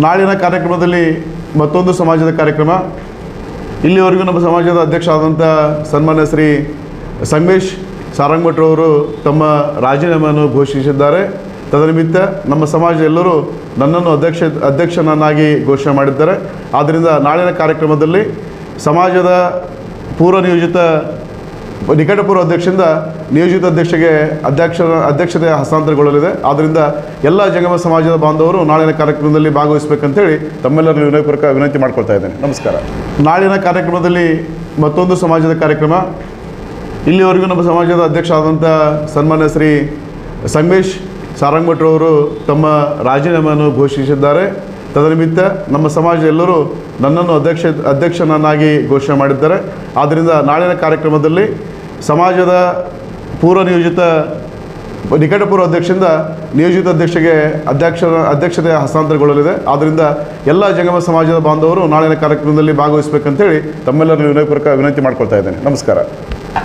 ನಾಳಿನ ಕಾರ್ಯಕ್ರಮದಲ್ಲಿ ಮತ್ತೊಂದು ಸಮಾಜದ ಕಾರ್ಯಕ್ರಮ. ಇಲ್ಲಿವರೆಗೂ ನಮ್ಮ ಸಮಾಜದ ಅಧ್ಯಕ್ಷ ಆದಂಥ ಸನ್ಮಾನ್ಯ ಶ್ರೀ ಸಂಗಮೇಶ್ ಸಾರಂಗಭಟ್ರವರು ತಮ್ಮ ರಾಜೀನಾಮೆಯನ್ನು ಘೋಷಿಸಿದ್ದಾರೆ. ತದನಿಮಿತ್ತ ನಮ್ಮ ಸಮಾಜ ಎಲ್ಲರೂ ನನ್ನನ್ನು ಅಧ್ಯಕ್ಷ, ಅಧ್ಯಕ್ಷನನ್ನಾಗಿ ಘೋಷಣೆ ಮಾಡಿದ್ದಾರೆ. ಆದ್ದರಿಂದ ನಾಳಿನ ಕಾರ್ಯಕ್ರಮದಲ್ಲಿ ಸಮಾಜದ ಪೂರ್ವ ನಿಯೋಜಿತ ನಿಕಟಪೂರ್ವ ಅಧ್ಯಕ್ಷದಿಂದ ನಿಯೋಜಿತ ಅಧ್ಯಕ್ಷಗೆ ಅಧ್ಯಕ್ಷ, ಅಧ್ಯಕ್ಷತೆ ಹಸ್ತಾಂತರಗೊಳ್ಳಲಿದೆ. ಆದ್ದರಿಂದ ಎಲ್ಲ ಜಂಗಮ ಸಮಾಜದ ಬಾಂಧವರು ನಾಳಿನ ಕಾರ್ಯಕ್ರಮದಲ್ಲಿ ಭಾಗವಹಿಸಬೇಕಂತೇಳಿ ತಮ್ಮೆಲ್ಲರಲ್ಲಿ ವಿನಯಪೂರ್ವಕ ವಿನಂತಿ ಮಾಡ್ಕೊಳ್ತಾ ಇದ್ದೇನೆ. ನಮಸ್ಕಾರ. ನಾಳಿನ ಕಾರ್ಯಕ್ರಮದಲ್ಲಿ ಮತ್ತೊಂದು ಸಮಾಜದ ಕಾರ್ಯಕ್ರಮ. ಇಲ್ಲಿವರೆಗೂ ನಮ್ಮ ಸಮಾಜದ ಅಧ್ಯಕ್ಷ ಆದಂಥ ಸನ್ಮಾನ್ಯ ಶ್ರೀ ಸಂಗಮೇಶ್ ಸಾರಂಗಭಟ್ರವರು ತಮ್ಮ ರಾಜೀನಾಮೆಯನ್ನು ಘೋಷಿಸಿದ್ದಾರೆ. ತದನಿಮಿತ್ತ ನಮ್ಮ ಸಮಾಜ ಎಲ್ಲರೂ ನನ್ನನ್ನು ಅಧ್ಯಕ್ಷ, ಅಧ್ಯಕ್ಷನನ್ನಾಗಿ ಘೋಷಣೆ ಮಾಡಿದ್ದಾರೆ. ಆದ್ದರಿಂದ ನಾಳಿನ ಕಾರ್ಯಕ್ರಮದಲ್ಲಿ ಸಮಾಜದ ಪೂರ್ವ ನಿಯೋಜಿತ ನಿಕಟಪೂರ್ವ ಅಧ್ಯಕ್ಷದಿಂದ ನಿಯೋಜಿತ ಅಧ್ಯಕ್ಷಗೆ ಅಧ್ಯಕ್ಷ ಅಧ್ಯಕ್ಷತೆ ಹಸ್ತಾಂತರಗೊಳ್ಳಲಿದೆ. ಆದ್ದರಿಂದ ಎಲ್ಲ ಜಂಗಮ ಸಮಾಜದ ಬಾಂಧವರು ನಾಳಿನ ಕಾರ್ಯಕ್ರಮದಲ್ಲಿ ಭಾಗವಹಿಸಬೇಕಂತೇಳಿ ತಮ್ಮೆಲ್ಲರೂ ವಿನಯಪೂರ್ವಕ ವಿನಂತಿ ಮಾಡ್ಕೊಳ್ತಾ ಇದ್ದೇನೆ. ನಮಸ್ಕಾರ.